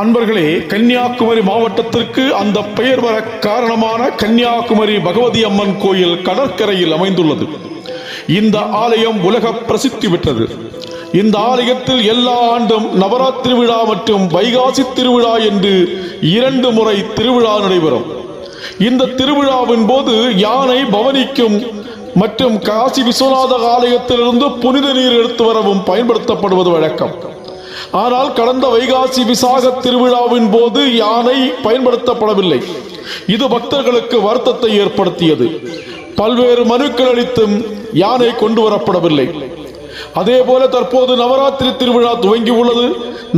அன்பர்களே கன்னியாகுமரி மாவட்டத்திற்கு அந்த பெயர் வர காரணமான கன்னியாகுமரி பகவதி அம்மன் கோயில் கடற்கரையில் அமைந்துள்ளது. இந்த ஆலயம் உலக பிரசித்தி பெற்றது. இந்த ஆலயத்தில் எல்லா ஆண்டும் நவராத்திரி விழா மற்றும் வைகாசி திருவிழா என்று இரண்டு முறை திருவிழா நடைபெறும். இந்த திருவிழாவின் போது யானை பவனிக்கும் மற்றும் காசி விஸ்வநாத ஆலயத்திலிருந்து புனித நீர் எடுத்து வரவும் பயன்படுத்தப்படுவது வழக்கம். ஆனால் கடந்த வைகாசி விசாக திருவிழாவின் போது யானை பயன்படுத்தப்படவில்லை. இது பக்தர்களுக்கு வருத்தத்தை ஏற்படுத்தியது. பல்வேறு மனுக்கள் அளித்தும் யானை கொண்டு வரப்படவில்லை. அதே போல தற்போது நவராத்திரி திருவிழா துவங்கி உள்ளது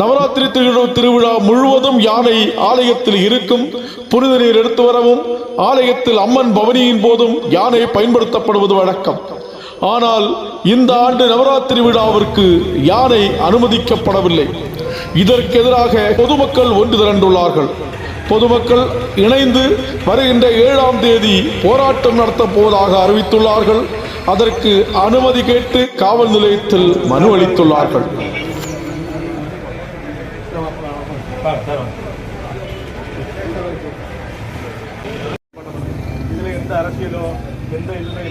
நவராத்திரி திருவிழா திருவிழா முழுவதும் யானை ஆலயத்தில் இருக்கும் புனித நீர் எடுத்து வரவும் ஆலயத்தில் அம்மன் பவனியின் போதும் யானை பயன்படுத்தப்படுவது வழக்கம். ஆனால் இந்த ஆண்டு நவராத்திரி விழாவிற்கு யானை அனுமதிக்கப்படவில்லை. இதற்கு எதிராக பொதுமக்கள் ஒன்று திரண்டுள்ளார்கள். பொதுமக்கள் இணைந்து வருகின்ற ஏழாம் தேதி போராட்டம் நடத்தப் போவதாக அறிவித்துள்ளார்கள். அதற்கு அனுமதி கேட்டு காவல் நிலையத்தில் மனு அளித்துள்ளார்கள். எந்த அரசியலோ எந்த இல்லை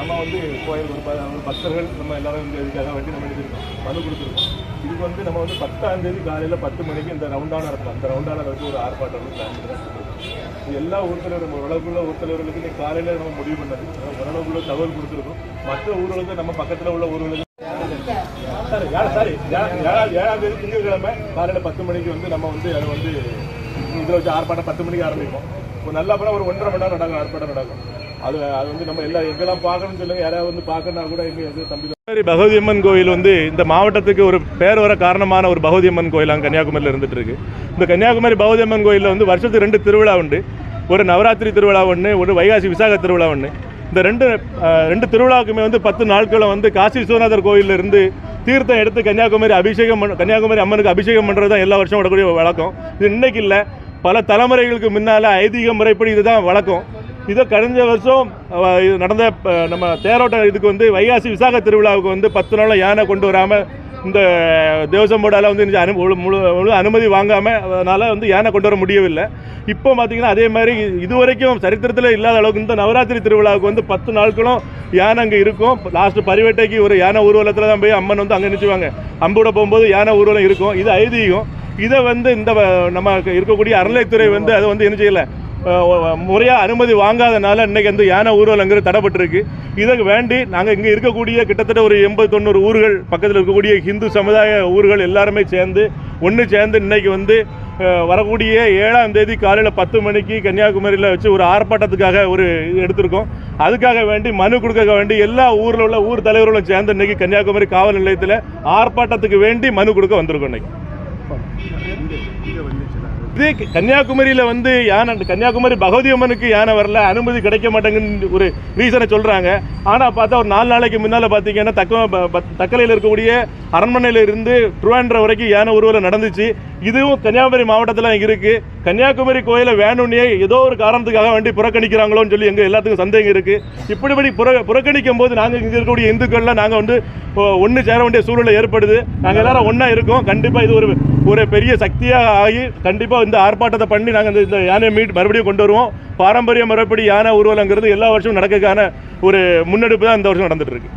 நம்ம வந்து கோயில் ஒரு பக்தர்கள் நம்ம எல்லாரும் இந்த இதுக்காக வேண்டி நம்ம எழுதியிருக்கோம் மனு கொடுத்துருக்கோம். இதுக்கு வந்து நம்ம வந்து பத்தாம் தேதி காலையில் பத்து மணிக்கு இந்த ரவுண்டான இருக்கும் அந்த ரவுண்டான வந்து ஒரு ஆர்ப்பாட்டம் வந்து பிளான் எல்லா ஊர் தலைவர் ஓரளவுக்குள்ள ஊர் தலைவர்களுக்கு இன்னைக்கு காலையில் நம்ம முடிவு பண்ணது. ஓரளவுக்குள்ள தகவல் கொடுத்துருக்கோம். மற்ற ஊர்களுக்கு நம்ம பக்கத்தில் உள்ள ஊர்களுக்கு சாரி சாரி ஏழா- ஏழாம் தேதி திங்கட்கிழமை காலையில் பத்து மணிக்கு வந்து நம்ம வந்து அதை வந்து இதில் வச்சு ஆர்ப்பாட்டம் பத்து மணிக்கு ஆரம்பிப்போம். ஒரு நல்லா போனால் ஒரு ஒன்றரை மணி நேரம் நடக்கும் ஆர்ப்பாட்டம் நடக்கும். அது அது வந்து நம்ம எல்லா எங்கெல்லாம் பார்க்கணும்னு சொல்லுங்க யாராவது வந்து பார்க்கணும்னா கூட எங்கே எது தம்பி மாதிரி பகவதி அம்மன் கோயில் வந்து இந்த மாவட்டத்துக்கு ஒரு பேர் வர காரணமான ஒரு பகவதி அம்மன் கோயிலாக கன்னியாகுமரியில் இருந்துட்டு இருக்கு இந்த கன்னியாகுமரி பகவதி அம்மன் கோயிலில் வந்து வருஷத்துக்கு ரெண்டு திருவிழா உண்டு. ஒரு நவராத்திரி திருவிழா ஒன்று ஒரு வைகாசி விசாக திருவிழா ஒன்று இந்த ரெண்டு ரெண்டு திருவிழாவுக்குமே வந்து பத்து நாட்களை வந்து காசி விஸ்வநாதர் கோயில்ல இருந்து தீர்த்தம் எடுத்து கன்னியாகுமரி அபிஷேகம் பண்ண கன்னியாகுமரி அம்மனுக்கு அபிஷேகம் பண்ணுறது தான் எல்லா வருஷம் விடக்கூடிய வழக்கம். இது இன்னைக்கு இல்லை. பல தலைமுறைகளுக்கு முன்னால் ஐதீக முறைப்படி இதுதான் வழக்கம். இதை கழிஞ்ச வருஷம் இது நடந்த நம்ம தேரோட்ட இதுக்கு வந்து வைகாசி விசாக திருவிழாவுக்கு வந்து பத்து நாள் யானை கொண்டு வராமல் இந்த தேவசம் போர்டால் வந்து அனு முழு முழு முழு அனுமதி வாங்காமல் அதனால் வந்து யானை கொண்டு வர முடியவில்லை. இப்போ பார்த்தீங்கன்னா அதே மாதிரி இதுவரைக்கும் சரித்திரத்தில் இல்லாத அளவுக்கு இந்த நவராத்திரி திருவிழாவுக்கு வந்து பத்து நாட்களும் யானை அங்கே இருக்கும். லாஸ்ட்டு பரிவேட்டைக்கு ஒரு யானை ஊர்வலத்தில் தான் போய் அம்மன் வந்து அங்கே நிச்சுவாங்க அம்போட போகும்போது யானை ஊர்வலம் இருக்கும். இது ஐதீகம். இதை வந்து இந்த நம்ம இருக்கக்கூடிய அறநிலைத்துறை வந்து அதை வந்து என்ன செய்யலை முறையாக அனுமதி வாங்காதனால இன்னைக்கு வந்து யானை ஊர்வலங்கிறது தடைப்பட்டிருக்கு. இதற்கு வேண்டி நாங்கள் இங்கே இருக்கக்கூடிய கிட்டத்தட்ட ஒரு எண்பது தொண்ணூறு ஊர்கள் பக்கத்தில் இருக்கக்கூடிய ஹிந்து சமுதாய ஊர்கள் எல்லாருமே சேர்ந்து ஒன்று சேர்ந்து இன்னைக்கு வந்து வரக்கூடிய ஏழாம் தேதி காலையில் பத்து மணிக்கு கன்னியாகுமரியில் வச்சு ஒரு ஆர்ப்பாட்டத்துக்காக ஒரு இது எடுத்திருக்கோம். அதுக்காக வேண்டி மனு கொடுக்க வேண்டி எல்லா ஊரில் உள்ள ஊர் தலைவர்களும் சேர்ந்து இன்னைக்கு கன்னியாகுமரி காவல் நிலையத்தில் ஆர்ப்பாட்டத்துக்கு வேண்டி மனு கொடுக்க வந்திருக்கோம் இன்றைக்கி இது கன்னியாகுமரியில் வந்து யானை கன்னியாகுமரி பகவதி அம்மனுக்கு யானை வரல அனுமதி கிடைக்க மாட்டேங்குன்னு ஒரு ரீசனை சொல்கிறாங்க ஆனால் பார்த்தா ஒரு நாலு நாளைக்கு முன்னால் பார்த்தீங்கன்னா தக்க தக்கலையில் இருக்கக்கூடிய அரண்மனையில் இருந்து ட்ருவாண்ட்ர வரைக்கும் யானை ஊர்வலம் நடந்துச்சு. இதுவும் கன்னியாகுமரி மாவட்டத்தில் இருக்குது கன்னியாகுமரி கோயிலை வேணும்னே ஏதோ ஒரு காரணத்துக்காக வேண்டி புறக்கணிக்கிறாங்களோன்னு சொல்லி எங்கள் எல்லாத்துக்கும் சந்தேகம் இருக்குது இப்படிப்படி புற புறக்கணிக்கும் போது நாங்கள் இங்கே இருக்கக்கூடிய இந்துக்கள்லாம் நாங்கள் வந்து ஒன்று சேர வேண்டிய சூழ்நிலை ஏற்படுது. நாங்கள் எல்லாரும் ஒன்றா இருக்கோம். கண்டிப்பாக இது ஒரு ஒரு பெரிய சக்தியாக ஆகி கண்டிப்பாக இந்த ஆர்ப்பாட்டத்தை பண்ணி நாங்கள் இந்த யானையை மீட் மறுபடியும் கொண்டு வருவோம். பாரம்பரிய முறைப்படி யானை ஊர்வலங்கிறது எல்லா வருஷமும் நடக்கிறதுக்கான ஒரு முன்னெடுப்பு தான் இந்த வருஷம் நடந்துட்டு இருக்கு.